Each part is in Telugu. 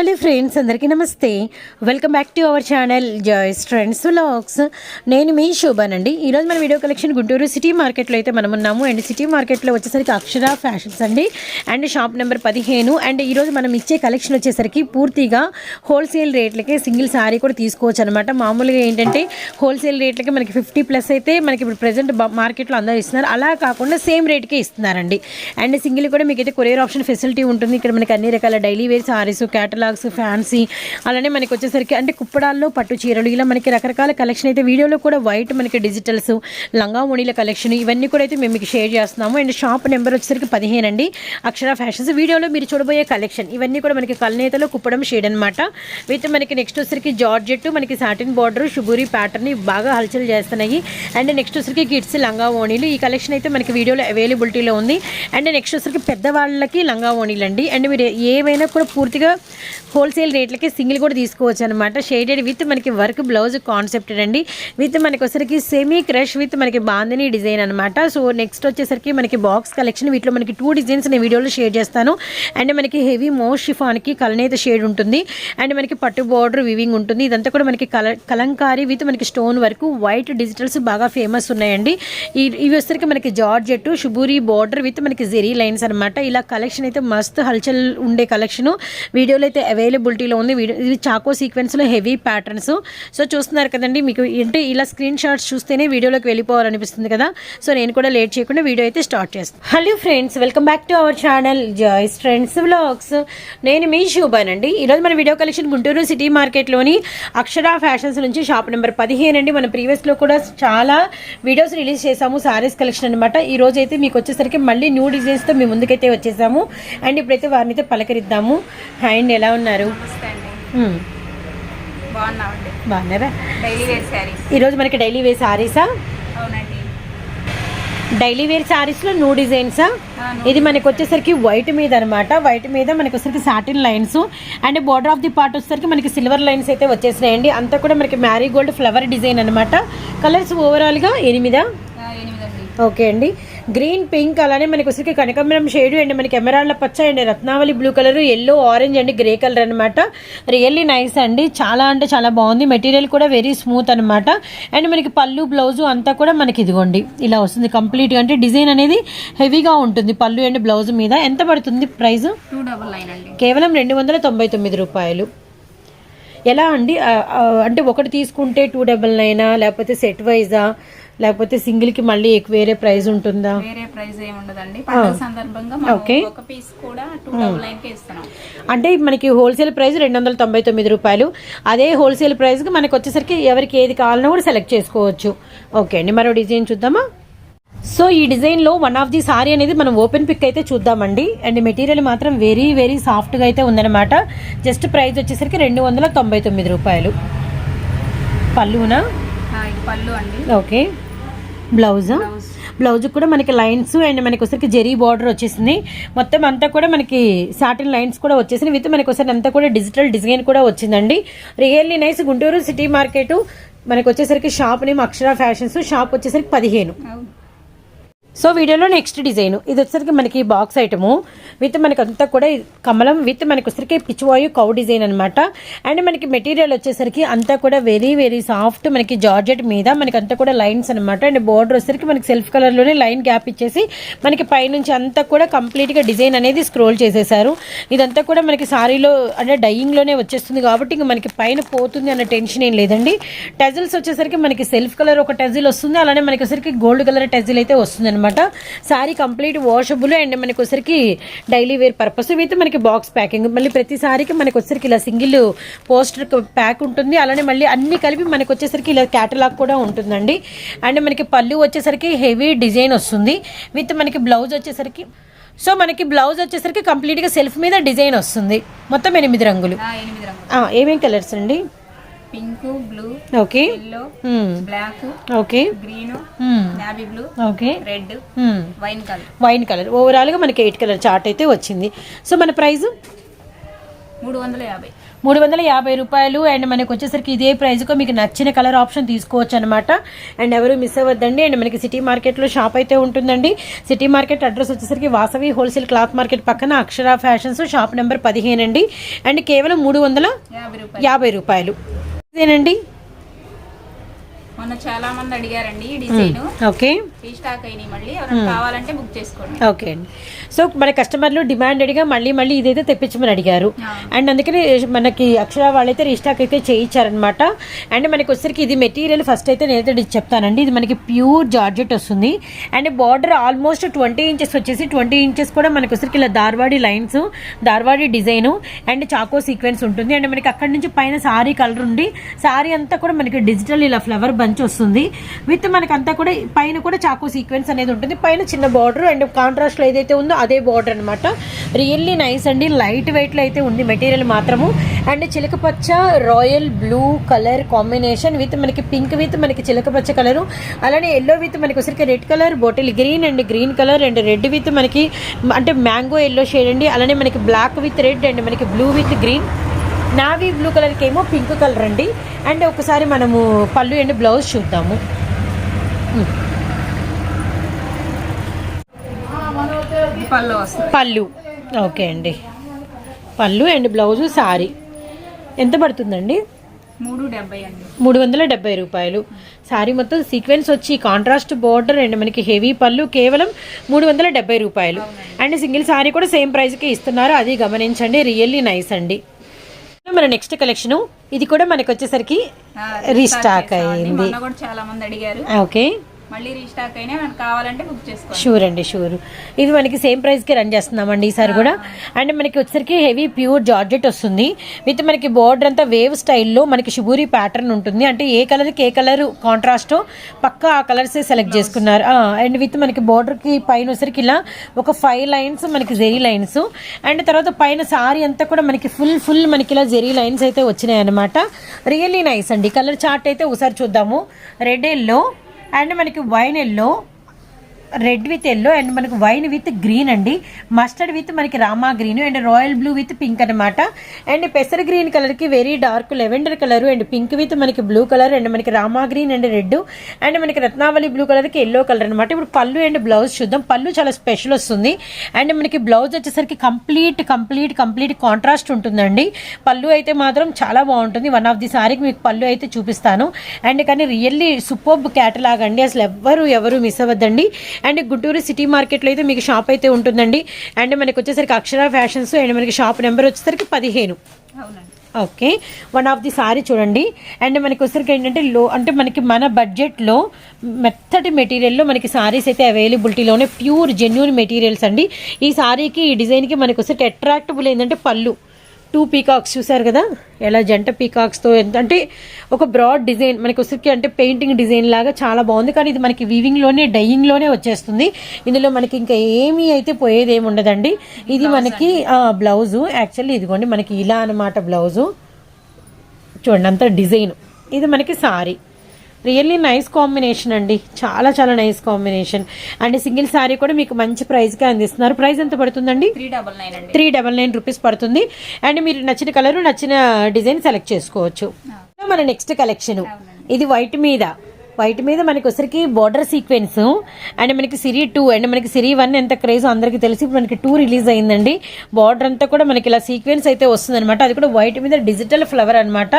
హలో ఫ్రెండ్స్ అందరికీ నమస్తే. Welcome back to our channel Joy's friends vlogs. నేను మీ శోభానండి ఈరోజు మన వీడియో కలెక్షన్ గుంటూరు సిటీ మార్కెట్లో అయితే మనం ఉన్నాము. అండ్ సిటీ మార్కెట్లో వచ్చేసరికి అక్షర ఫ్యాషన్స్ అండి. అండ్ షాప్ నెంబర్ పదిహేను. అండ్ ఈరోజు మనం ఇచ్చే కలెక్షన్ వచ్చేసరికి పూర్తిగా హోల్సేల్ రేట్లకే సింగిల్ సారీ కూడా తీసుకోవచ్చు అనమాట మామూలుగా ఏంటంటే హోల్సేల్ రేట్లకి మనకి ఫిఫ్టీ ప్లస్ అయితే మనకి ఇప్పుడు ప్రజెంట్ మార్కెట్లో అందరూ ఇస్తున్నారు. అలా కాకుండా సేమ్ రేట్కే ఇస్తున్నారండి. అండ్ సింగిల్ కూడా మీకైతే కొరియర్ ఆప్షన్ ఫెసిలిటీ ఉంటుంది. ఇక్కడ మనకి అన్ని రకాల daily wear saris catalogues fancy అలానే మనకి వచ్చేసరికి అంటే కుప్పడాల్లో పట్టు చీరలు ఇలా మనకి రకరకాల కలెక్షన్ అయితే వీడియోలో కూడా వైట్ మనకి డిజిటల్స్ లంగా ముణిల కలెక్షన్ ఇవన్నీ కూడా అయితే మేము మీకు షేర్ చేస్తున్నాము. అండ్ షాప్ నెంబర్ వచ్చేసరికి పదిహేను అండి. అక్షర ఫ్యాషన్స్ వీడియోలో మీరు చూడబోయే కలెక్షన్ ఇవన్నీ కూడా మనకి కల్నేతలో కుప్పడం షేడ్ అనమాట విత్ మనకి నెక్స్ట్ వచ్చేసరికి జార్జెట్ మనకి సాటిన్ బార్డర్ షుగూరి ప్యాటర్న్ బాగా హల్చల్ చేస్తున్నాయి. అండ్ నెక్స్ట్ వచ్చేసరికి కిడ్స్ లంగా ఓణీలు ఈ కలెక్షన్ అయితే మనకి వీడియోలో అవైలబిలిటీలో ఉంది. అండ్ నెక్స్ట్ వచ్చేసరికి పెద్దవాళ్ళకి లంగా ఓణీలు అండి అండ్ మీరు ఏవైనా కూడా పూర్తిగా హోల్సేల్ రేట్లకి సింగిల్ కూడా తీసుకోవచ్చు అనమాట షేడెడ్ విత్ మనకి వర్క్ బ్లౌజ్ కాన్సెప్ట్ అండి. విత్ మనకి వచ్చేసరికి సెమీ క్రష్ విత్ మనకి బాందిని డిజైన్ అనమాట సో నెక్స్ట్ వచ్చేసరికి మనకి బాక్స్ కలెక్షన్ వీటిలో మనకి టూ డిజైన్స్ నేను వీడియోలో షేర్ చేస్తాను. అండ్ మనకి హెవీ మోస్ట్ షిఫాన్కి కలనేత షేడ్ ఉంటుంది. అండ్ మనకి పట్టు బార్డర్ వివింగ్ ఉంటుంది. ఇదంతా కూడా మనకి కల కలంకారీ విత్ మనకి స్టోన్ వరకు వైట్ డిజిటల్స్ బాగా ఫేమస్ ఉన్నాయండి. ఇవి వచ్చేసరికి మనకి జార్జెట్ షుబూరి బార్డర్ విత్ మనకి జెరీ లైన్స్ అనమాట ఇలా కలెక్షన్ అయితే మస్తు హల్చల్ ఉండే కలెక్షన్ వీడియోలో అయితే అవైలబిలిటీలో ఉంది. వీడియో ఇది చాకో సీక్వెన్స్లో హెవీ ప్యాటర్న్స్. సో చూస్తున్నారు కదండి మీకు అంటే ఇలా స్క్రీన్ షాట్స్ చూస్తేనే వీడియోలోకి వెళ్ళిపోవాలనిపిస్తుంది కదా. సో నేను కూడా లేట్ చేయకుండా వీడియో అయితే స్టార్ట్ చేస్తాను. Hello friends welcome back to our channel Joyce friends vlogs. నేను మీ శోభానండి. ఈరోజు మన వీడియో కలెక్షన్ గుంటూరు సిటీ మార్కెట్లోని అక్షర ఫ్యాషన్స్ నుంచి షాప్ నెంబర్ పదిహేను అండి. మన ప్రీవియస్లో కూడా చాలా వీడియోస్ రిలీజ్ చేసాము సారీస్ కలెక్షన్ అనమాట ఈ రోజు అయితే మీకు వచ్చేసరికి మళ్ళీ న్యూ డిజైన్స్తో మీ ముందుకైతే వచ్చేసాము. అండ్ ఇప్పుడైతే వారిని అయితే పలకరిద్దాము. అండ్ ఎలా ఉన్నారు. బాగున్నారా? ఈరోజు మనకి డైలీ వేర్ సారీసా డైలీ వేర్ సారీస్లో న్యూ డిజైన్సా. ఇది మనకి వచ్చేసరికి వైట్ మీద అనమాట వైట్ మీద మనకి వచ్చేసరికి satin lines. And border of the part వచ్చేసరికి మనకి సిల్వర్ లైన్స్ అయితే వచ్చేసినాయండి. అంతా కూడా మనకి మ్యారీగోల్డ్ ఫ్లవర్ డిజైన్ అనమాట. కలర్స్ ఓవరాల్గా ఎనిమిదా? ఓకే అండి. గ్రీన్ పింక్ అలానే మనకి వచ్చేసరికి కనకాంబరం షేడ్ అండ్ మనకి ఎమరాల్డ్ పచ్చ అండ్ రత్నావళి blue colour yellow orange and grey colour అనమాట రియల్లీ నైస్ అండి. చాలా అంటే చాలా బాగుంది. మెటీరియల్ కూడా వెరీ స్మూత్ అనమాట అండ్ మనకి పళ్ళు బ్లౌజ్ అంతా కూడా మనకి ఇదిగోండి. ఇలా వస్తుంది కంప్లీట్గా అంటే డిజైన్ అనేది హెవీగా ఉంటుంది పళ్ళు అండ్ బ్లౌజ్ మీద. ఎంత పడుతుంది ప్రైస్ టూ డబల్ నైన్ అండి. కేవలం రెండు వందల తొంభై తొమ్మిది రూపాయలు. ఎలా అండి? అంటే ఒకటి తీసుకుంటే టూ డబల్ నైనా లేకపోతే సెట్ వైజా లేకపోతే సింగిల్కి మళ్ళీ ఎక్కువ వేరే ప్రైస్ ఉంటుందా? వేరే ప్రైస్ ఏమి ఉండదండి. పండుగ సందర్భంగా ఓకే. ఒక పీస్ కూడా టూ డబల్ నైన్కి ఇస్తున్నాం. అంటే మనకి హోల్సేల్ ప్రైస్ రెండు వందల తొంభై తొమ్మిది రూపాయలు. అదే హోల్సేల్ ప్రైస్కి మనకి వచ్చేసరికి ఎవరికి ఏది కావాలన్నా కూడా సెలెక్ట్ చేసుకోవచ్చు. ఓకే అండి. మరో డిజైన్ చూద్దామా? సో ఈ డిజైన్లో వన్ ఆఫ్ ది సారీ అనేది మనం ఓపెన్ పిక్ అయితే చూద్దామండి. అండ్ మెటీరియల్ మాత్రం వెరీ వెరీ సాఫ్ట్గా అయితే ఉందన్నమాట. జస్ట్ ప్రైస్ వచ్చేసరికి రెండు వందల తొంభై తొమ్మిది రూపాయలు పళ్ళునా పళ్ళు అండి. ఓకే. బ్లౌజా. బ్లౌజ్. కూడా మనకి లైన్స్ అండ్ మనకి వచ్చరికి జెరీ బార్డర్ వచ్చేసింది. మొత్తం అంతా కూడా మనకి సాటిన్ లైన్స్ కూడా వచ్చేసింది విత్ మనకి ఒకసారి అంతా కూడా డిజిటల్ డిజైన్ కూడా వచ్చిందండి. Really nice Guntur city market. మనకి వచ్చేసరికి shop name Akshara fashions. Shop వచ్చేసరికి పదిహేను. సో వీడియోలో నెక్స్ట్ డిజైన్. ఇది వచ్చేసరికి మనకి బాక్స్ ఐటము. విత్ మనకి అంతా కూడా కమలం విత్ మనకి వచ్చరికి పిచ్చివాయు కౌ డిజైన్ అనమాట అండ్ మనకి మెటీరియల్ వచ్చేసరికి అంతా కూడా వెరీ వెరీ సాఫ్ట్ మనకి జార్జెట్ మీద మనకి అంతా కూడా లైన్స్ అనమాట అండ్ బోర్డర్ వచ్చేసరికి మనకి సెల్ఫ్ కలర్లోనే లైన్ గ్యాప్ ఇచ్చేసి మనకి పైనుంచి అంతా కూడా కంప్లీట్గా డిజైన్ అనేది స్క్రోల్ చేసేసారు. ఇదంతా కూడా మనకి సారీలో అంటే డైయింగ్లోనే వచ్చేస్తుంది కాబట్టి ఇంకా మనకి పైన పోతుంది అన్న టెన్షన్ ఏం లేదండి. టెజిల్స్ వచ్చేసరికి మనకి సెల్ఫ్ కలర్ ఒక టెజిల్ వస్తుంది. అలానే మనకి వచ్చేసరికి గోల్డ్ కలర్ టెజిల్ అయితే వస్తుంది అనమాట సారీ కంప్లీట్ వాషబుల్ అండ్ మనకి వచ్చేసరికి డైలీ వేర్ పర్పస్. విత్ మనకి బాక్స్ ప్యాకింగ్. మళ్ళీ ప్రతి సారీకి మనకి వచ్చేసరికి ఇలా సింగిల్ పోస్టర్ ప్యాక్ ఉంటుంది. అలానే మళ్ళీ అన్ని కలిపి మనకి వచ్చేసరికి ఇలా క్యాటలాగ్ కూడా ఉంటుందండి. అండ్ మనకి పళ్ళు వచ్చేసరికి హెవీ డిజైన్ వస్తుంది. విత్ మనకి బ్లౌజ్ వచ్చేసరికి సో మనకి బ్లౌజ్ వచ్చేసరికి కంప్లీట్గా సెల్ఫ్ మీద డిజైన్ వస్తుంది. మొత్తం ఎనిమిది రంగులు. ఆ, ఎనిమిది రంగులు. ఆ, ఏమేం కలర్స్ అండి? Pink blue okay. Yellow hmm. Black okay. Green hmm. Navy blue okay. Red hmm. Wine colour. Wine colour. ఓవరాల్గా మనకి ఎయిట్ కలర్ చార్ట్ అయితే వచ్చింది. సో మన ప్రైస్ మూడు వందల యాభై. మూడు వందల యాభై రూపాయలు. అండ్ మనకి వచ్చేసరికి ఇదే ప్రైస్కు మీకు నచ్చిన కలర్ ఆప్షన్ తీసుకోవచ్చు అనమాట అండ్ ఎవరు మిస్ అవ్వద్దండి. అండ్ మనకి సిటీ మార్కెట్లో షాప్ అయితే ఉంటుందండి. సిటీ మార్కెట్ అడ్రస్ వచ్చేసరికి వాసవి హోల్సేల్ క్లాత్ మార్కెట్ పక్కన అక్షర ఫ్యాషన్స్ షాప్ నెంబర్ పదిహేను అండి అండ్ కేవలం మూడు వందల యాభై రూపాయలు. ఇదేనండి? మొన్న చాలా మంది అడిగారండి ఈ డిజైన్. ఓకే. రీస్టాక్ అయినాయి మళ్ళీ ఎవరైనా కావాలంటే బుక్ చేసుకోండి. ఓకే అండి. సో మన కస్టమర్లు డిమాండెడ్గా మళ్ళీ మళ్ళీ ఇదైతే తెప్పించమని అడిగారు. అండ్ అందుకని మనకి అక్షర వాళ్ళైతే రీస్టాక్ అయితే చేయించారనమాట అండ్ మనకి వచ్చరికి ఇది మెటీరియల్ ఫస్ట్ అయితే నేనైతే చెప్తానండి. ఇది మనకి ప్యూర్ జార్జెట్ వస్తుంది. And border almost twenty inches వచ్చేసి ట్వంటీ ఇంచెస్ కూడా మనకి వచ్చరికి ఇలా Dharwadi lines Dharwadi design and choco sequence ఉంటుంది. అండ్ మనకి అక్కడి నుంచి పైన సారీ కలర్ ఉండి సారీ అంతా కూడా మనకి డిజిటల్ ఇలా ఫ్లవర్ బంచ్ వస్తుంది. విత్ మనకంతా కూడా పైన కూడా చాకు సీక్వెన్స్ అనేది ఉంటుంది. పైన చిన్న బార్డర్ అండ్ కాంట్రాస్ట్లో ఏదైతే ఉందో అదే బార్డర్ అనమాట రియల్లీ నైస్ అండి. లైట్ వెయిట్లో అయితే ఉంది మెటీరియల్ మాత్రము. And చిలకపచ్చ royal blue colour combination with మనకి పింక్ విత్ మనకి చిలకపచ్చ కలరు. అలానే ఎల్లో విత్ మనకి వచ్చరికి red colour bottle green and green colour and red with మనకి అంటే మ్యాంగో ఎల్లో షేడ్ అండి. అలానే మనకి బ్లాక్ విత్ రెడ్ అండ్ మనకి blue with green. Navy blue కలర్కి ఏమో పింక్ కలర్ అండి. అండ్ ఒకసారి మనము పళ్ళు అండ్ బ్లౌజ్ చూద్దాము. పళ్ళు ఓకే అండి. పళ్ళు అండ్ బ్లౌజు సారీ. ఎంత పడుతుందండి? మూడు వందల డెబ్బై రూపాయలు. సారీ మొత్తం సీక్వెన్స్ వచ్చి కాంట్రాస్ట్ బార్డర్ అండ్ మనకి హెవీ పళ్ళు కేవలం మూడు వందల డెబ్బై రూపాయలు. అండ్ సింగిల్ సారీ కూడా సేమ్ ప్రైస్కి ఇస్తున్నారు. అది గమనించండి. రియల్లీ నైస్ అండి. మన నెక్స్ట్ కలెక్షను ఇది కూడా మనకి వచ్చేసరికి రీస్టాక్. అయింది. చాలా మంది అడిగారు. ఓకే. మళ్ళీ రీస్టాక్ అయినా మనకు కావాలంటే బుక్ చేసుకోండి. షూర్ అండి షూర్ ఇది మనకి సేమ్ ప్రైస్కి రన్ చేస్తున్నామండి ఈసారి కూడా. అండ్ మనకి వచ్చరికి హెవీ ప్యూర్ జార్జెట్ వస్తుంది. విత్ మనకి బార్డర్ అంతా వేవ్ స్టైల్లో మనకి షుబూరి ప్యాటర్న్ ఉంటుంది. అంటే ఏ కలర్కి ఏ కలర్ కాంట్రాస్టో పక్క ఆ కలర్సే సెలెక్ట్ చేసుకున్నారు. అండ్ విత్ మనకి బార్డర్కి పైన వచ్చరికి ఇలా ఒక ఫైవ్ లైన్స్ మనకి జెరీ లైన్స్ అండ్ తర్వాత పైన సారీ అంతా కూడా మనకి ఫుల్ ఫుల్ మనకి ఇలా జెరీ లైన్స్ అయితే వచ్చినాయి అనమాట రియల్లీ నైస్ అండి. కలర్ చార్ట్ అయితే ఒకసారి చూద్దాము. రెడ్ ఎల్లో అండ్ మనకి wine yellow red with yellow and మనకి వైన్ విత్ గ్రీన్ అండి. మస్టర్డ్ విత్ మనకి Rama green and royal blue with pink అనమాట అండ్ పెసర్ గ్రీన్ కలర్కి very dark lavender colour and pink with మనకి బ్లూ కలర్ అండ్ మనకి రామా గ్రీన్ అండ్ రెడ్ అండ్ మనకి రత్నావళి బ్లూ కలర్కి ఎల్లో కలర్ అనమాట ఇప్పుడు పళ్ళు అండ్ బ్లౌజ్ చూద్దాం. పళ్ళు చాలా స్పెషల్ వస్తుంది. అండ్ మనకి బ్లౌజ్ వచ్చేసరికి కంప్లీట్ కంప్లీట్ కంప్లీట్ కాంట్రాస్ట్ ఉంటుందండి. పళ్ళు అయితే మాత్రం చాలా బాగుంటుంది. వన్ ఆఫ్ ది సారీకి మీకు పళ్ళు అయితే చూపిస్తాను. అండ్ కానీ రియల్లీ సూపర్బ్ క్యాటలాగ్ అండి. అసలు ఎవ్వరు ఎవరు మిస్ అవ్వద్దండి. అండ్ గుంటూరు సిటీ మార్కెట్లో అయితే మీకు షాప్ అయితే ఉంటుందండి. అండ్ మనకి వచ్చేసరికి అక్షర ఫ్యాషన్స్ అండ్ మనకి షాప్ నెంబర్ వచ్చేసరికి పదిహేను. అవునండి. Okay. One of the sari చూడండి. అండ్ మనకి వచ్చరికి ఏంటంటే లో అంటే మనకి మన బడ్జెట్లో మెత్తటి మెటీరియల్లో మనకి సారీస్ అయితే అవైలబిలిటీలోనే ప్యూర్ జెన్యున్ మెటీరియల్స్ అండి. ఈ సారీకి ఈ డిజైన్కి మనకి వచ్చరికి అట్రాక్టబుల్ ఏంటంటే పళ్ళు. టూ పీకాక్స్ చూసారు కదా? ఎలా జంట పీకాక్స్తో ఎంత అంటే ఒక బ్రాడ్ డిజైన్ మనకి వచ్చరికి అంటే పెయింటింగ్ డిజైన్ లాగా చాలా బాగుంది. కానీ ఇది మనకి వీవింగ్లోనే డైయింగ్లోనే వచ్చేస్తుంది. ఇందులో మనకి ఇంకా ఏమీ అయితే పోయేది ఏమి ఉండదండి. ఇది మనకి బ్లౌజు యాక్చువల్లీ ఇదిగోండి మనకి ఇలా అనమాట బ్లౌజు చూడండి అంత డిజైన్. ఇది మనకి సారీ. రియల్లీ నైస్ కాంబినేషన్ అండి. చాలా చాలా nice combination and single sari కూడా మీకు మంచి ప్రైస్కి అందిస్తున్నారు. ప్రైస్ ఎంత పడుతుందండి? త్రీ డబల్ నైన్ అండి. త్రీ డబల్ నైన్ రూపీస్ పడుతుంది. అండ్ మీరు నచ్చిన కలర్ నచ్చిన డిజైన్ సెలెక్ట్ చేసుకోవచ్చు. మన నెక్స్ట్ కలెక్షన్ ఇది వైట్ మీద. వైట్ మీద మనకి వచ్చరికి బార్డర్ సీక్వెన్స్ అండ్ మనకి సిరీ టూ అండ్ మనకి సిరీ వన్ ఎంత క్రేజ్ అందరికీ తెలిసి. ఇప్పుడు మనకి టూ రిలీజ్ అయిందండి. బార్డర్ అంతా కూడా మనకి ఇలా సీక్వెన్స్ అయితే వస్తుందన్నమాట. అది కూడా వైట్ మీద డిజిటల్ ఫ్లవర్ అనమాట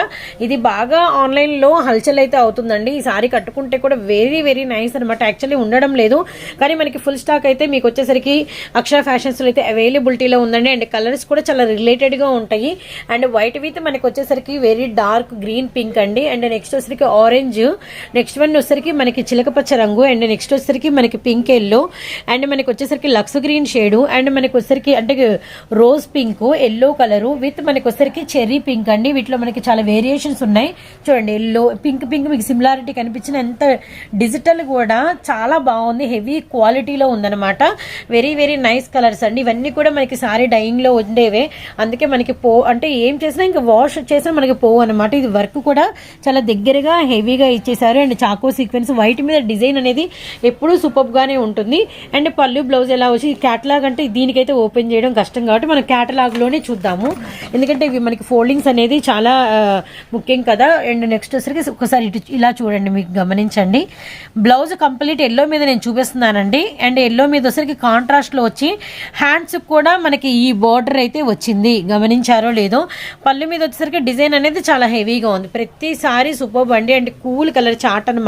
ఇది బాగా ఆన్లైన్లో హల్చల్ అయితే అవుతుందండి. ఈ సారీ కట్టుకుంటే కూడా వెరీ వెరీ నైస్ అనమాట యాక్చువల్లీ ఉండడం లేదు. కానీ మనకి ఫుల్ స్టాక్ అయితే మీకు వచ్చేసరికి అక్షర ఫ్యాషన్స్లో అయితే అవైలబిలిటీలో ఉందండి. అండ్ కలర్స్ కూడా చాలా రిలేటెడ్గా ఉంటాయి. అండ్ వైట్ విత్ మనకి వచ్చేసరికి వెరీ డార్క్ గ్రీన్ పింక్ అండి. అండ్ నెక్స్ట్ వచ్చేసరికి ఆరెంజ్ నెక్స్ట్ వన్ వచ్చేసరికి మనకి చిలకపచ్చ రంగు అండ్ నెక్స్ట్ వచ్చేసరికి మనకి పింక్ ఎల్లో అండ్ మనకి వచ్చేసరికి లక్స్ గ్రీన్ షేడు అండ్ మనకి వచ్చేసరికి అంటే rose pink yellow colour with మనకి వచ్చేసరికి చెర్రీ పింక్ అండి. వీటిలో మనకి చాలా వేరియేషన్స్ ఉన్నాయి. చూడండి ఎల్లో పింక్ పింక్ మీకు సిమిలారిటీ కనిపించిన ఎంత డిజిటల్ కూడా చాలా బాగుంది. హెవీ క్వాలిటీలో ఉందన్నమాట. వెరీ వెరీ నైస్ కలర్స్ అండి. ఇవన్నీ కూడా మనకి సారీ డైయింగ్లో ఉండేవే. అందుకే మనకి పో అంటే ఏం చేసినా ఇంకా వాష్ చేసినా మనకి పోవు అనమాట ఇది వర్క్ కూడా చాలా దగ్గరగా హెవీగా ఇచ్చేసారు అండ్ చాలా చాకో సీక్వెన్స్ వైట్ మీద డిజైన్ అనేది ఎప్పుడూ సూపర్గానే ఉంటుంది. అండ్ పళ్ళు బ్లౌజ్ ఎలా వచ్చి క్యాటలాగ్ అంటే దీనికైతే ఓపెన్ చేయడం కష్టం కాబట్టి మనం క్యాటలాగ్లోనే చూద్దాము. ఎందుకంటే ఇవి మనకి ఫోల్డింగ్స్ అనేది చాలా ముఖ్యం కదా. అండ్ నెక్స్ట్ వచ్చరికి ఒకసారి ఇటు ఇలా చూడండి మీకు గమనించండి. బ్లౌజ్ కంప్లీట్ ఎల్లో మీద నేను చూపిస్తున్నానండి. అండ్ ఎల్లో మీద వచ్చరికి కాంట్రాస్ట్లో వచ్చి హ్యాండ్స్ కూడా మనకి ఈ బార్డర్ అయితే వచ్చింది. గమనించారో లేదో. పళ్ళు మీద వచ్చేసరికి డిజైన్ అనేది చాలా హెవీగా ఉంది. ప్రతిసారి సూపర్ అండి. అండ్ కూల్ కలర్ చాట్ అనమాట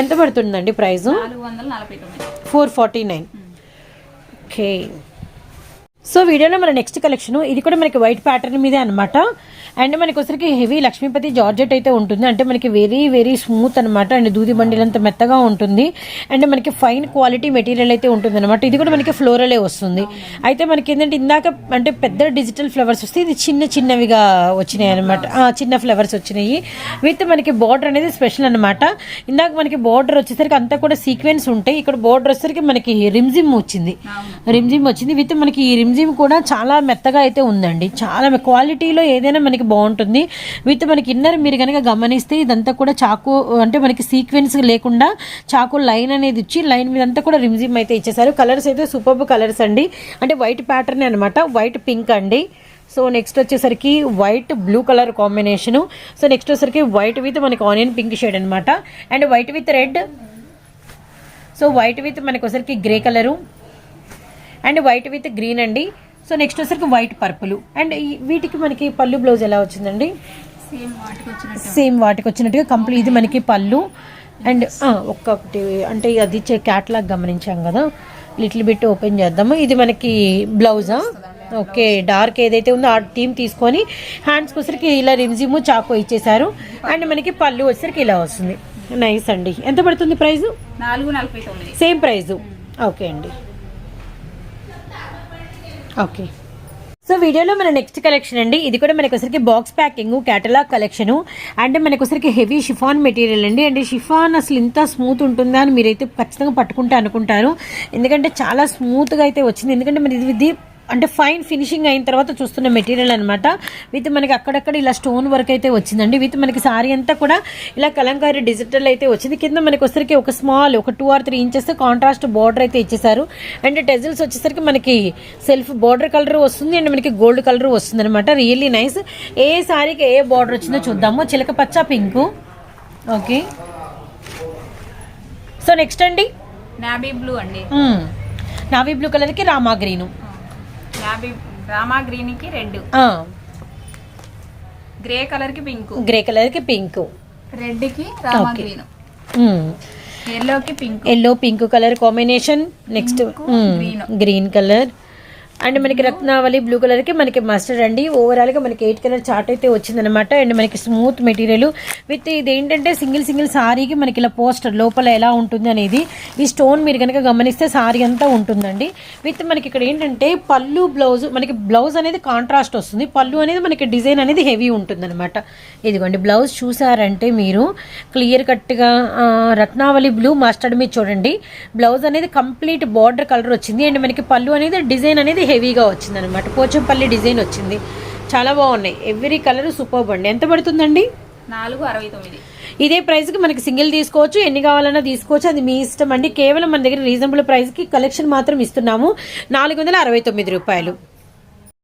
ఎంత పడుతుందండి ప్రైస్ తొమ్మిది. Four forty nine. Okay. So వీడియోలో మన నెక్స్ట్ కలెక్షన్ ఇది కూడా మనకి వైట్ ప్యాటర్న్ మీదే అనమాట అండ్ మనకి వచ్చరికి హెవీ లక్ష్మీపతి జార్జెట్ అయితే ఉంటుంది. అంటే మనకి వెరీ వెరీ స్మూత్ అనమాట అండ్ దూది బండిలంత మెత్తగా ఉంటుంది. అండ్ మనకి ఫైన్ క్వాలిటీ మెటీరియల్ అయితే ఉంటుంది అనమాట ఇది కూడా మనకి ఫ్లోరలే వస్తుంది. అయితే మనకి ఏంటంటే ఇందాక అంటే పెద్ద డిజిటల్ ఫ్లవర్స్ వస్తే ఇది చిన్న చిన్నవిగా వచ్చినాయి అనమాట చిన్న ఫ్లవర్స్ వచ్చినాయి. విత్ మనకి బార్డర్ అనేది స్పెషల్ అనమాట ఇందాక మనకి బార్డర్ వచ్చేసరికి అంతా కూడా సీక్వెన్స్ ఉంటాయి. ఇక్కడ బార్డర్ వచ్చేసరికి మనకి రిమ్జిమ్ వచ్చింది. రిమ్జిమ్ వచ్చింది. విత్ మనకి ఈ రిమ్జిమ్ కూడా చాలా మెత్తగా అయితే ఉందండి. చాలా క్వాలిటీలో ఏదైనా మనకి బాగుంటుంది. విత్ మనకి ఇన్నర్ మీరు కనుక గమనిస్తే ఇదంతా కూడా చాకు అంటే మనకి సీక్వెన్స్ లేకుండా చాకు లైన్ అనేది ఇచ్చి లైన్ మీద అంతా కూడా రిమ్జిమ్ అయితే ఇచ్చేసారు కలర్స్ అయితే సూపర్బ్ కలర్స్ అండి. అంటే వైట్ ప్యాటర్న్ అనమాట వైట్ పింక్ అండి. సో నెక్స్ట్ వచ్చేసరికి white blue colour combination. So next వచ్చేసరికి వైట్ విత్ మనకి ఆనియన్ పింక్ షేడ్ అనమాట and white with red. So white with మనకి ఒకసారికి grey colour. And white with green అండి. సో నెక్స్ట్ వచ్చరికి వైట్ పర్పుల్. అండ్ ఈ- వీటికి మనకి పళ్ళు బ్లౌజ్ ఎలా వచ్చిందండి? సేమ్ వాటికి వచ్చినట్టు. సేమ్ వాటికి వచ్చినట్టుగా కంప్లీట్ ఇది మనకి పళ్ళు. అండ్ ఒక్కొక్కటి అంటే అది క్యాట్లాగ్ గమనించాం కదా. లిటిల్ బిట్ ఓపెన్ చేద్దాము. ఇది మనకి బ్లౌజా? ఓకే డార్క్ ఏదైతే ఉందో ఆ టీమ్ తీసుకొని హ్యాండ్స్కి వచ్చరికి ఇలా రిమ్జిము చాకో ఇచ్చేసారు అండ్ మనకి పళ్ళు వచ్చరికి ఇలా వస్తుంది. నైస్ అండి. ఎంత పడుతుంది ప్రైస్ నాలుగు నలభై సేమ్ ప్రైజు. ఓకే అండి. ఓకే. సో వీడియోలో మన నెక్స్ట్ కలెక్షన్ అండి. ఇది కూడా మనకొసరికి ఒకసారికి box packing catalogue collection and మనకొసరికి ఒకసారికి హెవీ షిఫాన్ మెటీరియల్ అండి. అంటే షిఫాన్ అసలు ఇంత స్మూత్ ఉంటుందా అని మీరైతే ఖచ్చితంగా పట్టుకుంటే అనుకుంటారు. ఎందుకంటే చాలా స్మూత్గా అయితే వచ్చింది. ఎందుకంటే మరి ఇది ఇది అంటే ఫైన్ ఫినిషింగ్ అయిన తర్వాత చూస్తున్న మెటీరియల్ అనమాట విత్ మనకి అక్కడక్కడ ఇలా స్టోన్ వర్క్ అయితే వచ్చిందండి. విత్ మనకి సారీ అంతా కూడా ఇలా కలంకారీ డిజిటల్ అయితే వచ్చింది. కింద మనకి వచ్చేసరికి ఒక స్మాల్ ఒక two or three inches contrast border అయితే ఇచ్చేసారు అండ్ టెజిల్స్ వచ్చేసరికి మనకి సెల్ఫ్ బార్డర్ కలర్ వస్తుంది. అండ్ మనకి గోల్డ్ కలర్ వస్తుంది అనమాట రియల్లీ నైస్ ఏ సారీకి ఏ బార్డర్ వచ్చిందో చూద్దాము. చిలక పచ్చ పింక్. ఓకే సో నెక్స్ట్ అండి? నాబీ బ్లూ అండి. నావీ బ్లూ కలర్కి rama green rama red. Grey కలర్కి పింక్. గ్రే కలర్కి పింక్. రెడ్కి రామా Okay. గ్రీన్. ఎల్లో కి pink. Yellow pink colour combination next. Green colour. And మనకి రత్నావళి బ్లూ కలర్కి మనకి మస్టర్డ్ అండి. ఓవరాల్గా మనకి ఎయిట్ కలర్ చార్ట్ అయితే వచ్చిందనమాట అండ్ మనకి స్మూత్ మెటీరియల్ విత్ ఇది ఏంటంటే సింగిల్ సింగిల్ సారీకి మనకి ఇలా పోస్టర్ లోపల ఎలా ఉంటుంది అనేది ఈ స్టోన్ మీరు కనుక గమనిస్తే సారీ అంతా ఉంటుందండి. విత్ మనకి ఇక్కడ ఏంటంటే పళ్ళు బ్లౌజ్ మనకి బ్లౌజ్ అనేది కాంట్రాస్ట్ వస్తుంది. పళ్ళు అనేది మనకి డిజైన్ అనేది హెవీ ఉంటుందన్నమాట. ఇదిగోండి బ్లౌజ్ చూసారంటే మీరు క్లియర్ కట్గా రత్నావళి బ్లూ మస్టర్డ్ మీద చూడండి. బ్లౌజ్ అనేది కంప్లీట్ బార్డర్ కలర్ వచ్చింది. అండ్ మనకి పళ్ళు అనేది డిజైన్ అనేది హెవీగా వచ్చింది అనమాట పోచంపల్లి డిజైన్ వచ్చింది. చాలా బాగున్నాయి. ఎవ్రీ కలర్ సూపర్ అండి. ఎంత పడుతుందండి? నాలుగు అరవై తొమ్మిది. ఇదే ప్రైస్కి మనకి సింగిల్ తీసుకోవచ్చు. ఎన్ని కావాలన్నా తీసుకోవచ్చు. అది మీ ఇష్టం అండి. కేవలం మన దగ్గర రీజనబుల్ ప్రైస్కి కలెక్షన్ మాత్రం ఇస్తున్నాము. నాలుగు వందల అరవై తొమ్మిది రూపాయలు.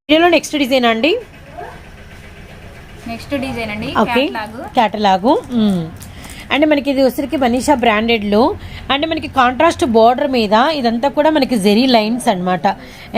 వీడియోలో నెక్స్ట్ డిజైన్ అండి? నెక్స్ట్ డిజైన్ అండి. ఓకే క్యాటలాగు అండ్ మనకి ఇది వచ్చరికి మనీషా బ్రాండెడ్లో అండ్ మనకి కాంట్రాస్ట్ బార్డర్ మీద ఇదంతా కూడా మనకి జెరీ లైన్స్ అన్నమాట.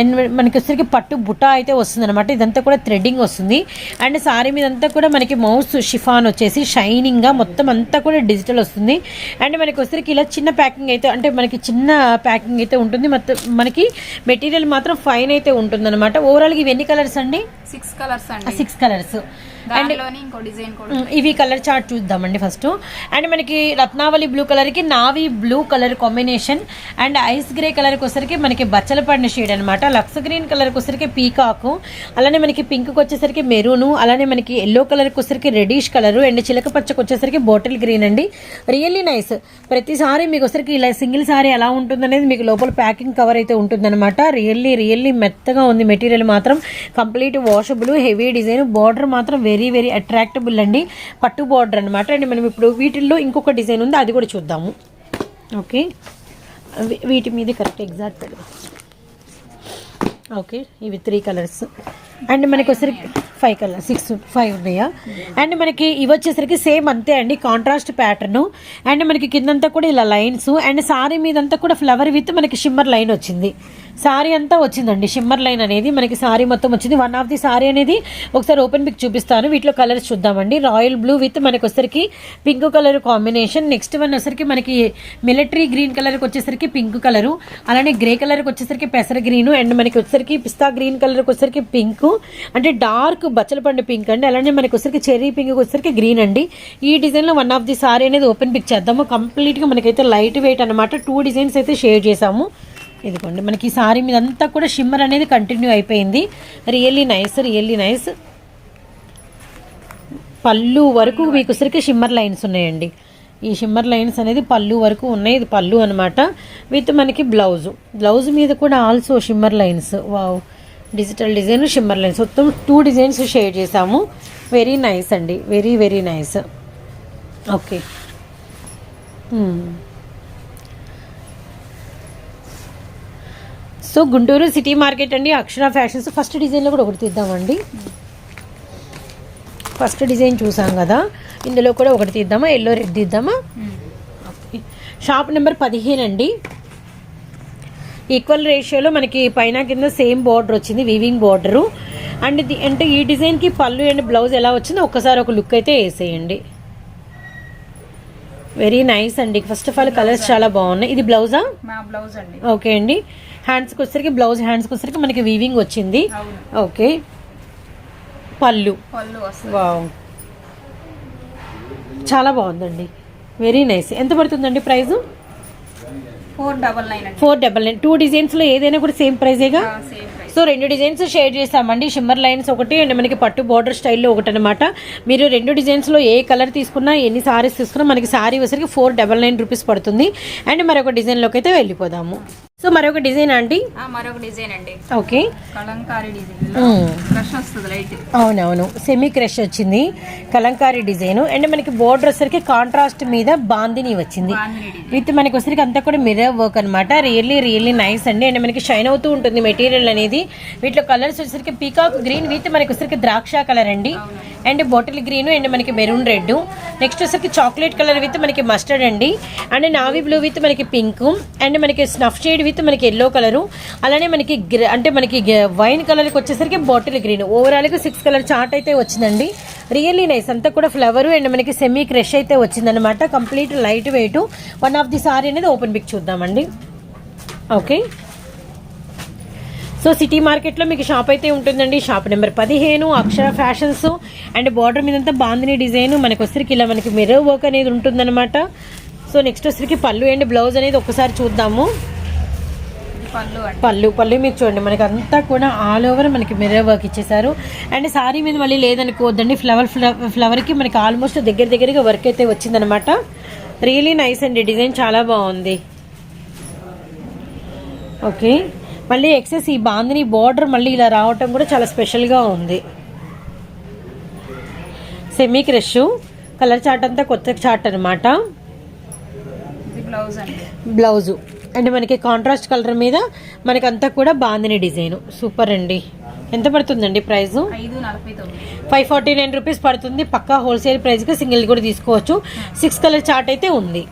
అండ్ మనకి వచ్చరికి పట్టు బుట్ట అయితే వస్తుంది అనమాట ఇదంతా కూడా థ్రెడ్డింగ్ వస్తుంది. అండ్ సారీ మీద అంతా కూడా మనకి మౌస్ షిఫాన్ వచ్చేసి షైనింగ్గా మొత్తం అంతా కూడా డిజిటల్ వస్తుంది. అండ్ మనకి వచ్చరికి ఇలా చిన్న ప్యాకింగ్ అయితే అంటే మనకి చిన్న ప్యాకింగ్ అయితే ఉంటుంది. మొత్తం మనకి మెటీరియల్ మాత్రం ఫైన్ అయితే ఉంటుంది అనమాట ఓవరాల్గా ఇవి ఎన్ని కలర్స్ అండి? సిక్స్ కలర్స్ అండి. సిక్స్ కలర్స్ అండ్ దానిలోని ఇంకో డిజైన్ కూడా మ్, ఇవి కలర్ చార్ట్ చూద్దామండి ఫస్ట్. అండ్ మనకి రత్నావళి బ్లూ కలర్కి navy blue colour combination and ice grey కలర్కి వచ్చరికి మనకి బచ్చల పడిన షేడ్ అనమాట లక్స్ గ్రీన్ కలర్కి వచ్చరికి పీకాకు అలానే మనకి పింక్కి వచ్చేసరికి మెరూను అలానే మనకి ఎల్లో కలర్కి వచ్చరికి రెడిష్ కలర్ అండ్ చిలక పచ్చకి వచ్చేసరికి బాటిల్ గ్రీన్ అండి. రియల్లీ నైస్ ప్రతిసారి మీకు వచ్చరికి ఇలా సింగిల్ సారీ ఎలా ఉంటుందనేది మీకు లోపల ప్యాకింగ్ కవర్ అయితే ఉంటుందన్నమాట. రియల్లీ రియల్లీ మెత్తగా ఉంది మెటీరియల్ మాత్రం. Complete washable heavy design border మాత్రం వెరీ వెరీ అట్రాక్టబుల్ అండి పట్టు బార్డర్ అనమాట అండ్ మనం ఇప్పుడు వీటిల్లో ఇంకొక డిజైన్ ఉంది అది కూడా చూద్దాము. ఓకే. వీటి మీద కరెక్ట్ ఎగ్జాక్ట్ ఓకే ఇవి త్రీ కలర్స్. అండ్ మనకి వచ్చేసరికి ఫైవ్ కలర్ సిక్స్ ఫైవ్ ఉన్నాయా? అండ్ మనకి ఇవి వచ్చేసరికి సేమ్ అంతే అండి కాంట్రాస్ట్ ప్యాటర్న్. అండ్ మనకి కిందంతా కూడా ఇలా లైన్స్. అండ్ సారీ మీదంతా కూడా ఫ్లవర్ విత్ మనకి షిమ్మర్ లైన్ వచ్చింది. సారీ అంతా వచ్చిందండి. షిమ్మర్ లైన్ అనేది మనకి సారీ మొత్తం వచ్చింది. వన్ ఆఫ్ ది సారీ అనేది ఒకసారి ఓపెన్ పిక్ చూపిస్తాను. వీటిలో కలర్స్ చూద్దామండి. రాయల్ బ్లూ విత్ మనకి వచ్చరికి pink colour combination next one వచ్చరికి మనకి మిలిటరీ గ్రీన్ కలర్కి వచ్చేసరికి పింక్ కలరు అలానే గ్రే కలర్కి వచ్చేసరికి పెసర గ్రీన్ అండ్ మనకి వచ్చేసరికి పిస్తా గ్రీన్ కలర్కి వచ్చేసరికి పింక్ అంటే డార్క్ బచ్చలపండు పింక్ అండి. అలానే మనకి వచ్చరికి చెర్రీ పింక్ వచ్చేసరికి గ్రీన్ అండి. ఈ డిజైన్లో వన్ ఆఫ్ ది సారీ అనేది ఓపెన్ పిక్ చేద్దాము. కంప్లీట్గా మనకైతే లైట్ వెయిట్ అనమాట టూ డిజైన్స్ అయితే షేర్ చేసాము ఇదిగోండి. మనకి ఈ సారీ మీద అంతా కూడా షిమ్మర్ అనేది కంటిన్యూ అయిపోయింది. రియల్లీ నైస్ రియల్లీ నైస్ పళ్ళు వరకు మీకు సరికి షిమ్మర్ లైన్స్ ఉన్నాయండి. ఈ షిమ్మర్ లైన్స్ అనేది పళ్ళు వరకు ఉన్నాయి. ఇది పళ్ళు అనమాట విత్ మనకి బ్లౌజ్ బ్లౌజ్ మీద కూడా also shimmer lines wow digital design shimmer lines మొత్తం టూ డిజైన్స్ షేర్ చేసాము వెరీ నైస్ అండి. Very very nice okay so Guntur city market అండి అక్షర ఫ్యాషన్స్. ఫస్ట్ డిజైన్లో కూడా ఒకటి తీద్దామండి. ఫస్ట్ డిజైన్ చూసాం కదా. ఇందులో కూడా ఒకటి తీద్దామా? ఎల్లో రెడ్ తీద్దామా? షాప్ నెంబర్ పదిహేను అండి ఈక్వల్ రేషియోలో మనకి పైన కింద సేమ్ బార్డర్ వచ్చింది వీవింగ్ బార్డరు. అండ్ అంటే ఈ డిజైన్కి పళ్ళు అండ్ బ్లౌజ్ ఎలా వచ్చిందో ఒక్కసారి ఒక లుక్ అయితే వేసేయండి. వెరీ నైస్ అండి. ఫస్ట్ ఆఫ్ ఆల్ కలర్స్ చాలా బాగున్నాయి. ఇది బ్లౌజా? బ్లౌజ్ అండి. ఓకే అండి. హ్యాండ్స్కి వచ్చేసరికి బ్లౌజ్ హ్యాండ్స్కి వచ్చేసరికి మనకి వీవింగ్ వచ్చింది. ఓకే. పళ్ళు. వావ్ చాలా బాగుందండి. వెరీ నైస్ ఎంత పడుతుందండి price four double nine four double nine. Two డిజైన్స్లో ఏదైనా కూడా సేమ్ ప్రైజేగా సేమ్ సో రెండు డిజైన్స్ షేర్ చేస్తామండి షిమ్మర్ లైన్స్ ఒకటి అండ్ మనకి పట్టు బార్డర్ స్టైల్లో ఒకటి అనమాట మీరు రెండు డిజైన్స్లో ఏ కలర్ తీసుకున్నా ఎన్ని సారీస్ తీసుకున్నా మనకి సారీ వచ్చరికి ఫోర్ డబల్ నైన్ రూపీస్ పడుతుంది. అండ్ మరొక డిజైన్లోకి అయితే వెళ్ళిపోదాము. సో మరొక డిజైన్ అండి? మరొక డిజైన్ అండి. ఓకే. కలంకారీ డిజైన్. మ్మ్. రష్ వస్తుంది లైట్. అవునవును. సెమీ క్రష్ వచ్చింది. కలంకారీ డిజైన్. అండ్ మనకి బోర్డర్ వచ్చరికి కాంట్రాస్ట్ మీద బాందిని వచ్చింది. విత్ మనకి వచ్చరికి అంతా కూడా మిర్రర్ వర్క్ అనమాట రియల్లీ రియల్లీ నైస్ అండి. అండ్ మనకి షైన్ అవుతూ ఉంటుంది మెటీరియల్ అనేది. వీటిలో కలర్స్ వచ్చేసరికి పీకాక్ గ్రీన్ విత్ మనకి వచ్చరికి ద్రాక్ష కలర్ అండి. అండ్ బాటిల్ గ్రీన్ అండ్ మనకి మెరూన్ రెడ్ నెక్స్ట్ వచ్చరికి చాక్లెట్ కలర్ విత్ మనకి మస్టర్డ్ అండి. అండ్ నావీ బ్లూ విత్ మనకి పింక్ అండ్ మనకి స్నఫ్ షేడ్ విత్ మనకి ఎల్లో కలరు అలానే మనకి గ్ర- అంటే మనకి వైన్ కలర్కి వచ్చేసరికి బాటిల్ గ్రీన్ ఓవరాల్గా సిక్స్ కలర్ చార్ట్ అయితే వచ్చిందండి. రియల్లీ నైస్ అంతా కూడా ఫ్లవర్ అండ్ మనకి సెమీ క్రష్ అయితే వచ్చిందనమాట complete light weight one of the sari అనేది ఓపెన్ పిక్ చూద్దామండి. ఓకే సో సిటీ మార్కెట్లో మీకు షాప్ అయితే ఉంటుందండి. షాప్ నెంబర్ పదిహేను అక్షర ఫ్యాషన్స్ అండ్ బార్డర్ మీదంతా బాందిని డిజైన్ మనకు వచ్చరికి ఇలా మనకి మిర్రర్ వర్క్ అనేది ఉంటుందన్నమాట. సో నెక్స్ట్ వచ్చరికి పళ్ళు అండ్ బ్లౌజ్ అనేది ఒకసారి చూద్దాము. పళ్ళు పళ్ళు మీరు చూడండి మనకి అంతా కూడా ఆల్ ఓవర్ మనకి మిర్రర్ వర్క్ ఇచ్చేసారు అండ్ సారీ మీద మళ్ళీ లేదనుకోవద్దండి ఫ్లవర్ ఫ్లవర్కి మనకి ఆల్మోస్ట్ దగ్గర దగ్గరగా వర్క్ అయితే వచ్చిందనమాట రియలీ నైస్ అండి డిజైన్ చాలా బాగుంది. ఓకే. మళ్ళీ ఎక్సెస్ ఈ బాందిని బార్డర్ మళ్ళీ ఇలా రావటం కూడా చాలా స్పెషల్గా ఉంది. సెమీ క్రష్ కలర్ చార్ట్ అంతా కొత్త చార్ట్ అనమాట బ్లౌజ్ అండి మనకి కాంట్రాస్ట్ కలర్ మీద మనకి అంతా కూడా బాందిని డిజైన్. సూపర్ అండి. ఎంత పడుతుందండి price five forty nine rupees పడుతుంది. పక్కా హోల్సేల్ ప్రైస్గా సింగిల్ కూడా తీసుకోవచ్చు. సిక్స్ కలర్ చార్ట్ అయితే ఉంది.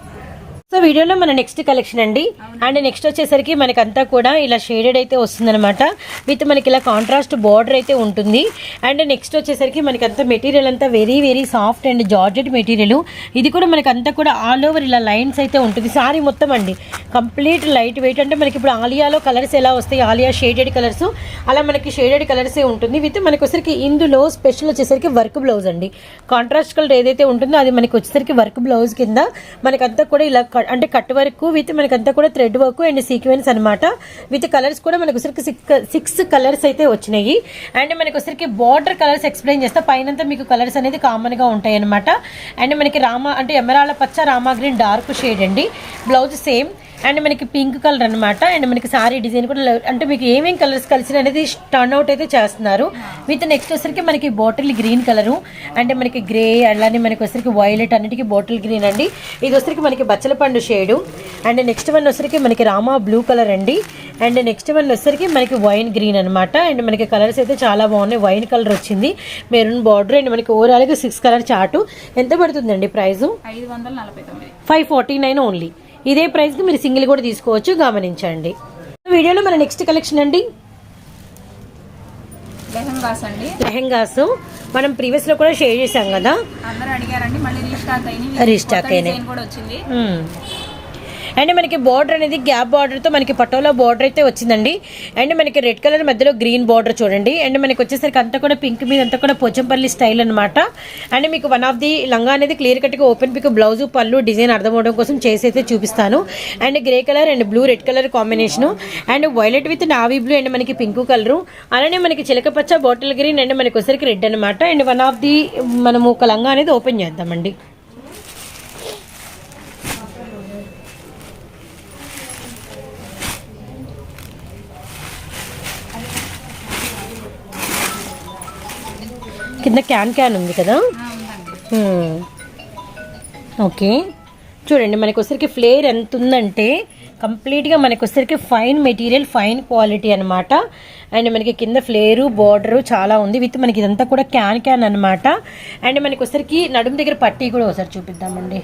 సో వీడియోలో మన నెక్స్ట్ కలెక్షన్ అండి. అండ్ నెక్స్ట్ వచ్చేసరికి మనకి అంతా కూడా ఇలా షేడెడ్ అయితే వస్తుందన్నమాట. విత్ మనకి ఇలా కాంట్రాస్ట్ బార్డర్ అయితే ఉంటుంది. అండ్ నెక్స్ట్ వచ్చేసరికి మనకి అంతా మెటీరియల్ అంతా very very soft and georgette material ఇది కూడా మనకి అంతా కూడా ఆల్ ఓవర్ ఇలా లైన్స్ అయితే ఉంటుంది. సారీ మొత్తం అండి. కంప్లీట్ లైట్ వెయిట్ అంటే మనకి ఇప్పుడు ఆలియాలో కలర్స్ ఎలా వస్తాయి? ఆలియా షేడెడ్ కలర్స్ అలా మనకి షేడెడ్ కలర్సే ఉంటుంది. విత్ మనకి వచ్చేసరికి ఇందులో స్పెషల్ వచ్చేసరికి వర్క్ బ్లౌజ్ అండి. కాంట్రాస్ట్ కలర్ ఏదైతే ఉంటుందో అది మనకి వచ్చేసరికి వర్క్ బ్లౌజ్ కింద మనకంతా కూడా ఇలా అంటే కట్ వర్క్ విత్ మనకంతా కూడా థ్రెడ్ వర్క్ అండ్ సీక్వెన్స్ అనమాట విత్ కలర్స్ కూడా మనకు వచ్చరికి సిక్స్ కలర్స్ అయితే వచ్చినాయి. అండ్ మనకు వచ్చరికి బార్డర్ కలర్స్ ఎక్స్ప్లెయిన్ చేస్తా. పైనంతా మీకు కలర్స్ అనేది కామన్గా ఉంటాయి అనమాట అండ్ మనకి రామ అంటే ఎమరాల పచ్చ రామా గ్రీన్ డార్క్ షేడ్ అండి. బ్లౌజ్ సేమ్ అండ్ మనకి పింక్ కలర్ అనమాట అండ్ మనకి సారీ డిజైన్ కూడా అంటే మీకు ఏమేం కలర్స్ కలిసిన అనేది టర్న్ అవుట్ అయితే చేస్తున్నారు. విత్ నెక్స్ట్ వచ్చరికి మనకి బాటిల్ గ్రీన్ కలరు. అంటే మనకి గ్రే అలానే మనకి వచ్చరికి వైలెట్ అన్నిటికీ బాటిల్ గ్రీన్ అండి. ఇది వచ్చరికి మనకి బచ్చల పండు షేడు. అండ్ నెక్స్ట్ వన్ వచ్చరికి మనకి రామా బ్లూ కలర్ అండి. అండ్ నెక్స్ట్ వన్ వచ్చరికి మనకి వైన్ గ్రీన్ అనమాట అండ్ మనకి కలర్స్ అయితే చాలా బాగున్నాయి. వైన్ కలర్ వచ్చింది. మెరూన్ బార్డర్ అండ్ మనకి ఓవరాల్గా సిక్స్ కలర్ చాటు. ఎంత పడుతుందండి ప్రైజు? ఐదు వందల నలభై తొమ్మిది. Five forty nine only. ఇదే ప్రైస్కి మీరు సింగిల్ కూడా తీసుకోవచ్చు గమనించండి. వీడియోలో మన నెక్స్ట్ కలెక్షన్ అండి. లెహంగాస్ అండి. లెహెంగాస్. మనం ప్రీవియస్లో కూడా షేర్ చేసాం కదా. అందరూ అడిగారండి మళ్ళీ రీస్టాక్ Restock కొత్త అయినాయి. కూడా వచ్చింది. అండ్ మనకి బార్డర్ అనేది గ్యాప్ బార్డర్తో మనకి పటోలా బార్డర్ అయితే వచ్చిందండి. అండ్ మనకి రెడ్ కలర్ మధ్యలో గ్రీన్ బార్డర్ చూడండి. అండ్ మనకి వచ్చేసరికి అంతా కూడా పింక్ మీద అంతా కూడా పోచంపల్లి స్టైల్ అనమాట అండ్ మీకు వన్ ఆఫ్ ది లంగా అనేది క్లియర్ కట్గా ఓపెన్ పిక్ బ్లౌజ్ పళ్ళు డిజైన్ అర్థం అవడం కోసం చేసి అయితే చూపిస్తాను. And grey colour and blue red colour combination and violet with navy blue and మనకి పింక్ కలరు అలానే మనకి చిలక పచ్చ బాటిల్ గ్రీన్ అండ్ మనకి వచ్చేసరికి రెడ్ అనమాట అండ్ వన్ ఆఫ్ ది మనము ఒక లంగా అనేది ఓపెన్ చేద్దామండి. కింద క్యాన్ క్యాన్ ఉంది కదా. ఓకే. చూడండి మనకి వచ్చరికి ఫ్లేర్ ఎంత ఉందంటే కంప్లీట్గా మనకి వచ్చరికి ఫైన్ మెటీరియల్ ఫైన్ క్వాలిటీ అనమాట అండ్ మనకి కింద ఫ్లేరు బార్డరు చాలా ఉంది. విత్ మనకి ఇదంతా కూడా క్యాన్ క్యాన్ అనమాట అండ్ మనకి వచ్చరికి నడుము దగ్గర పట్టీ కూడా ఒకసారి చూపిద్దామండి.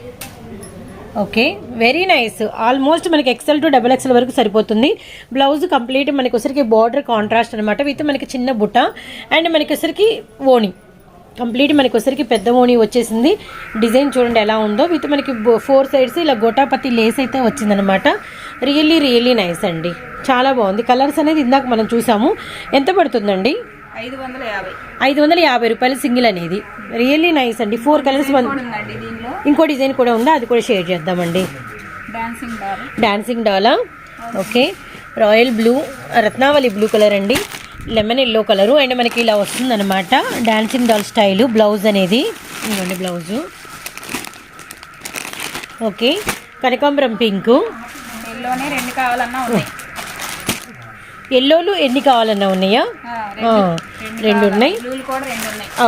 ఓకే. Very nice. ఆల్మోస్ట్ మనకి ఎక్సెల్ టు డబల్ ఎక్సెల్ వరకు సరిపోతుంది. బ్లౌజ్ కంప్లీట్ మనకి వచ్చరికి బార్డర్ కాంట్రాస్ట్ అనమాట విత్ మనకి చిన్న బుట్ట. అండ్ మనకి వచ్చరికి ఓణి. కంప్లీట్ మనకి వచ్చరికి పెద్ద ఓణి వచ్చేసింది. డిజైన్ చూడండి ఎలా ఉందో. విత్ మనకి ఫోర్ సైడ్స్ ఇలా గోటాపతి లేస్ అయితే వచ్చిందనమాట రియల్లీ రియల్లీ నైస్ అండి. చాలా బాగుంది. కలర్స్ అనేది ఇందాక మనం చూసాము. ఎంత పడుతుందండి? ఐదు వందల యాభై. ఐదు వందల యాభై రూపాయలు సింగిల్ అనేది. రియల్లీ నైస్ అండి. ఫోర్ కలర్స్ ఇంకో డిజైన్ కూడా ఉందా? అది కూడా షేర్ చేద్దామండి. Dancing doll okay royal blue Ratnavali blue colour అండి. లెమన్ ఎల్లో కలరు అండ్ మనకి ఇలా వస్తుందన్నమాట. డాన్సింగ్ డాల్ స్టైలు బ్లౌజ్ అనేది. ఇవ్వండి బ్లౌజు ఓకే కనకాంబరం పింకు ఎల్లోనే రెండు కావాలన్నా ఉన్నాయి. ఎల్లోలు ఎన్ని కావాలన్నా ఉన్నాయా? రెండు. ఉన్నాయి.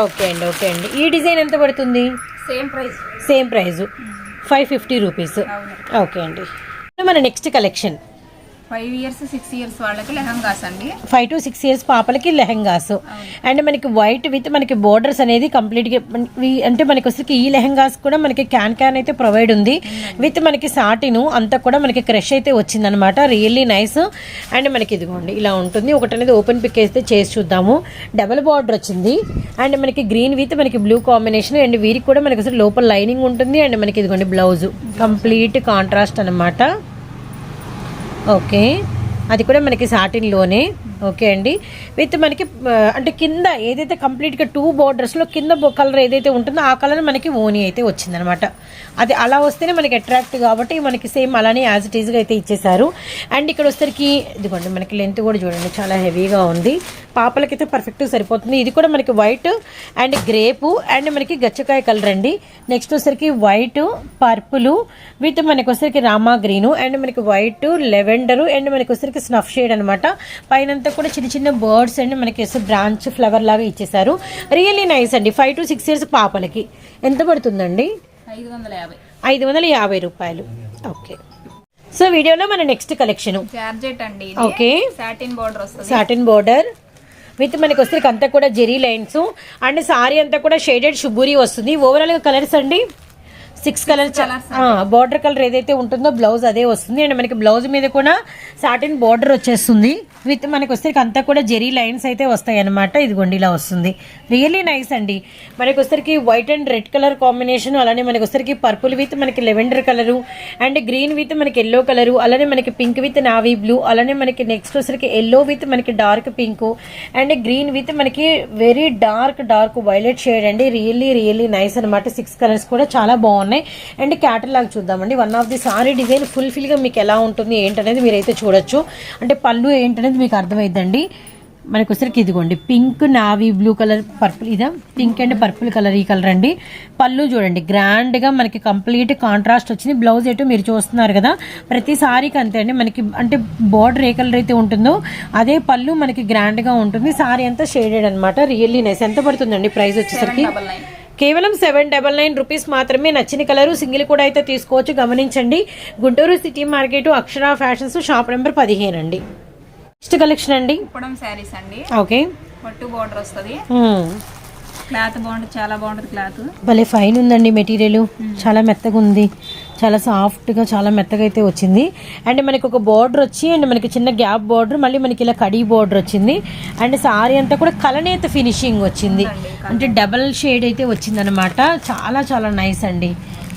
ఓకే అండి ఓకే అండి. ఈ డిజైన్ ఎంత పడుతుంది? Same price same price five fifty rupees okay అండి. మన next collection five years six years వాళ్ళకి లెహంగాస్ అండి. ఫైవ్ టు సిక్స్ ఇయర్స్ పాపలకి లెహెంగాస్. అండ్ మనకి వైట్ విత్ మనకి బోర్డర్స్ అనేది కంప్లీట్గా అంటే మనకి వచ్చరికి ఈ లెహెంగాస్ కూడా మనకి క్యాన్ క్యాన్ అయితే ప్రొవైడ్ ఉంది. విత్ మనకి సాటిను అంతా కూడా మనకి క్రష్ అయితే వచ్చిందనమాట రియల్లీ నైస్ అండ్ మనకి ఇదిగోండి ఇలా ఉంటుంది. ఒకటి అనేది ఓపెన్ పిక్ అయితే చేసి చూద్దాము. డబల్ బార్డర్ వచ్చింది. అండ్ మనకి గ్రీన్ విత్ మనకి బ్లూ కాంబినేషన్ అండ్ వీరికి కూడా మనకి అసలు లోపల లైనింగ్ ఉంటుంది. అండ్ మనకి ఇదిగోండి బ్లౌజ్ కంప్లీట్ కాంట్రాస్ట్ అనమాట ఓకే. అది కూడా మనకి సాటిన్లోనే. ఓకే అండి. విత్ మనకి అంటే కింద ఏదైతే కంప్లీట్గా టూ బార్డర్స్లో కింద కలర్ ఏదైతే ఉంటుందో ఆ కలర్ మనకి ఓనీ అయితే వచ్చిందనమాట. అది అలా వస్తేనే మనకి అట్రాక్ట్ కాబట్టి మనకి సేమ్ అలానే యాజ్ ఇట్ ఈజ్గా అయితే ఇచ్చేసారు అండ్ ఇక్కడ వచ్చేసరికి ఇదిగోండి మనకి లెంత్ కూడా చూడండి చాలా హెవీగా ఉంది. పాపలకైతే పర్ఫెక్ట్గా సరిపోతుంది. ఇది కూడా మనకి వైట్ అండ్ గ్రేపు అండ్ మనకి గచ్చకాయ కలర్ అండి. నెక్స్ట్ వచ్చేసరికి వైట్ పర్పుల్ విత్ మనకి వచ్చేసరికి రామా గ్రీను అండ్ మనకి వైట్ లెవెండరు అండ్ మనకి వచ్చేసరికి స్నఫ్ షేడ్ అనమాట. పైనంత కూడా చిన్న చిన్న బర్డ్స్ అండ్ మనకి బ్రాంచ్ ఫ్లవర్ లాగా ఇచ్చేసారు రియల్లీ నైస్ అండి. ఫైవ్ టు సిక్స్ ఇయర్స్ పాపలకి. ఎంత పడుతుందండి? ఐదు వందల యాభై రూపాయలు. ఓకే. సో వీడియోలో మన నెక్స్ట్ కలెక్షన్. జార్జెట్ అండి ఓకే. సాటిన్ బార్డర్ వస్తుంది. సాటిన్ బోర్డర్ విత్ మనకి వస్తే అంతా కూడా జెరీ లైన్స్. అండ్ సారీ అంతా కూడా షేడెడ్ షుబూరి వస్తుంది. ఓవరాల్గా కలర్స్ అండి. సిక్స్ కలర్స్ బార్డర్ కలర్ ఏదైతే ఉంటుందో బ్లౌజ్ అదే వస్తుంది. అండ్ మనకి బ్లౌజ్ మీద కూడా సాటిన్ బార్డర్ వచ్చేస్తుంది. విత్ మనకి వస్తే అంతా కూడా జెరీ లైన్స్ అయితే వస్తాయి అనమాట ఇదిగోండి ఇలా వస్తుంది. రియల్లీ నైస్ అండి. మనకి వచ్చరికి white and red colour combination అలానే మనకి వచ్చరికి పర్పుల్ విత్ మనకి lavender colour and green with మనకి ఎల్లో కలరు అలానే మనకి పింక్ విత్ నావీ బ్లూ అలానే మనకి నెక్స్ట్ వచ్చరికి ఎల్లో విత్ మనకి dark pink and green with మనకి very dark dark violet shade అండి. రియల్లీ రియల్లీ నైస్ అనమాట సిక్స్ కలర్స్ కూడా చాలా బాగున్నాయి. అండ్ క్యాటలాగ్ చూద్దామండి. One of the sari design ఫుల్ఫిల్గా మీకు ఎలా ఉంటుంది ఏంటనేది మీరైతే చూడొచ్చు. అంటే పళ్ళు ఏంటనేది మీకు అర్థమైందండి మనకు వచ్చరికి ఇదిగోండి pink navy blue colour purple ఇదా? పింక్ అండ్ పర్పుల్ కలర్ ఈ కలర్ అండి. పళ్ళు చూడండి గ్రాండ్గా మనకి కంప్లీట్ కాంట్రాస్ట్ వచ్చింది. బ్లౌజ్ ఎటు మీరు చూస్తున్నారు కదా ప్రతి సారీకి అంతే అండి. మనకి అంటే బార్డర్ ఏ కలర్ అయితే ఉంటుందో అదే పళ్ళు మనకి గ్రాండ్గా ఉంటుంది. సారీ అంతా షేడెడ్ అనమాట రియల్లీ నైస్ ఎంత పడుతుందండి ప్రైస్ వచ్చేసరికి? నైన్ కేవలం సెవెన్ డబల్ నైన్ రూపీస్ మాత్రమే నచ్చిన కలరు సింగిల్ కూడా అయితే తీసుకోవచ్చు. గమనించండి. Guntur city market Akshara fashions shop number పదిహేను అండి నెక్స్ట్ కలెక్షన్ అండి. కుప్పడం శారీస్ అండి. ఓకే. పట్టు బార్డర్ వస్తుంది. క్లాత్ బాగుంటుంది చాలా బాగుంటుంది క్లాత్. భలే ఫైన్ ఉందండి మెటీరియల్. చాలా మెత్తగా ఉంది చాలా సాఫ్ట్గా చాలా మెత్తగా అయితే వచ్చింది. అండ్ మనకి ఒక బార్డర్ వచ్చి అండ్ మనకి చిన్న గ్యాప్ బార్డర్ మళ్ళీ మనకి ఇలా కడీ బార్డర్ వచ్చింది. అండ్ సారీ అంతా కూడా కలనేత ఫినిషింగ్ వచ్చింది. అంటే డబల్ షేడ్ అయితే వచ్చింది అనమాట చాలా చాలా నైస్ అండి.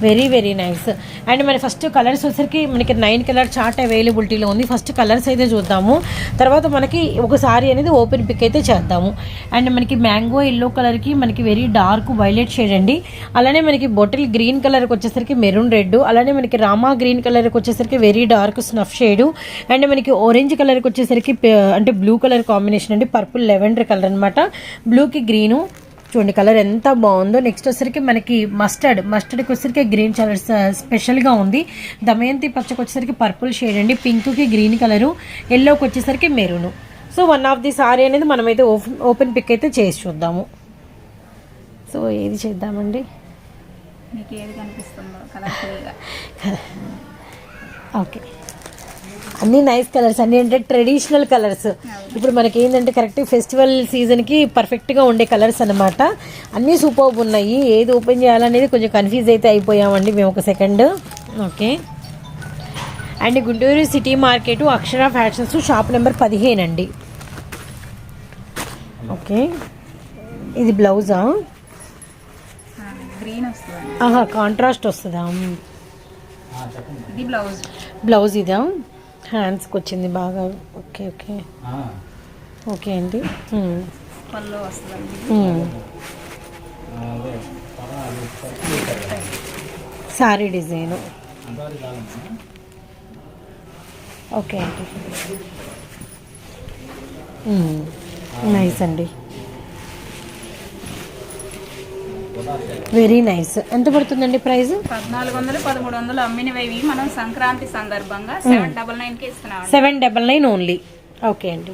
Very very nice. అండ్ మరి ఫస్ట్ కలర్స్ వచ్చేసరికి మనకి నైన్ కలర్ చార్ట్ అవైలబిలిటీలో ఉంది. ఫస్ట్ కలర్స్ అయితే చూద్దాము. తర్వాత మనకి ఒక సారీ అనేది ఓపెన్ పిక్ అయితే చేద్దాము. అండ్ మనకి మ్యాంగో ఎల్లో కలర్కి మనకి వెరీ డార్క్ వైలెట్ షేడ్ అండి. అలానే మనకి బొటిల్ గ్రీన్ కలర్కి వచ్చేసరికి మెరూన్ రెడ్ అలానే మనకి రామా గ్రీన్ కలర్కి వచ్చేసరికి very dark snuff shade. And మనకి ఆరెంజ్ కలర్కి వచ్చేసరికి అంటే బ్లూ కలర్ కాంబినేషన్ అండి. పర్పుల్ లెవెండర్ కలర్ అనమాట బ్లూకి గ్రీను చూడండి కలర్ ఎంత బాగుందో. నెక్స్ట్ వచ్చేసరికి మనకి మస్టర్డ్ మస్టర్డ్కి వచ్చేసరికి గ్రీన్ కలర్ స్పెషల్గా ఉంది. దమయంతి పచ్చకి వచ్చేసరికి పర్పుల్ షేడ్ అండి. పింక్కి గ్రీన్ కలరు ఎల్లోకి వచ్చేసరికి maroon so one of the sari అనేది మనమైతే ఓపెన్ ఓపెన్ పిక్ అయితే చేసి చూద్దాము. సో ఏది చేద్దామండి? మీకు ఏది కనిపిస్తుందో కలర్ఫుల్గా ఓకే అన్ని నైస్ కలర్స్ అన్ని అంటే ట్రెడిషనల్ కలర్స్ ఇప్పుడు మనకి ఏంటంటే కరెక్ట్ ఫెస్టివల్ సీజన్కి పర్ఫెక్ట్గా ఉండే కలర్స్ అన్నమాట. అన్నీ సూపర్ ఉన్నాయి. ఏది ఓపెన్ చేయాలనేది కొంచెం కన్ఫ్యూజ్ అయితే అయిపోయామండి మేము ఒక second okay and Guntur city market Akshara fashions shop number పదిహేను అండి. ఓకే ఇది బ్లౌజా గ్రీన్ వస్తుంది ఆహా కాంట్రాస్ట్ వస్తుందా? ఇది బ్లౌజ్ బ్లౌజ్ ఇదా? హ్యాండ్స్కి వచ్చింది బాగా. ఓకే ఓకే ఓకే అండి. మ్మ్. పళ్ళు. సారీ డిజైన్ ఓకే అండి. నైస్ అండి. Very nice. ఎంత పడుతుందండి ప్రైస్? పద్నాలుగు వందలు పదమూడు వందలు అమ్మినవి. మనం సంక్రాంతి సందర్భంగా సెవెన్ డబల్ నైన్కి ఇస్తున్నాం seven double nine only. Okay అండి.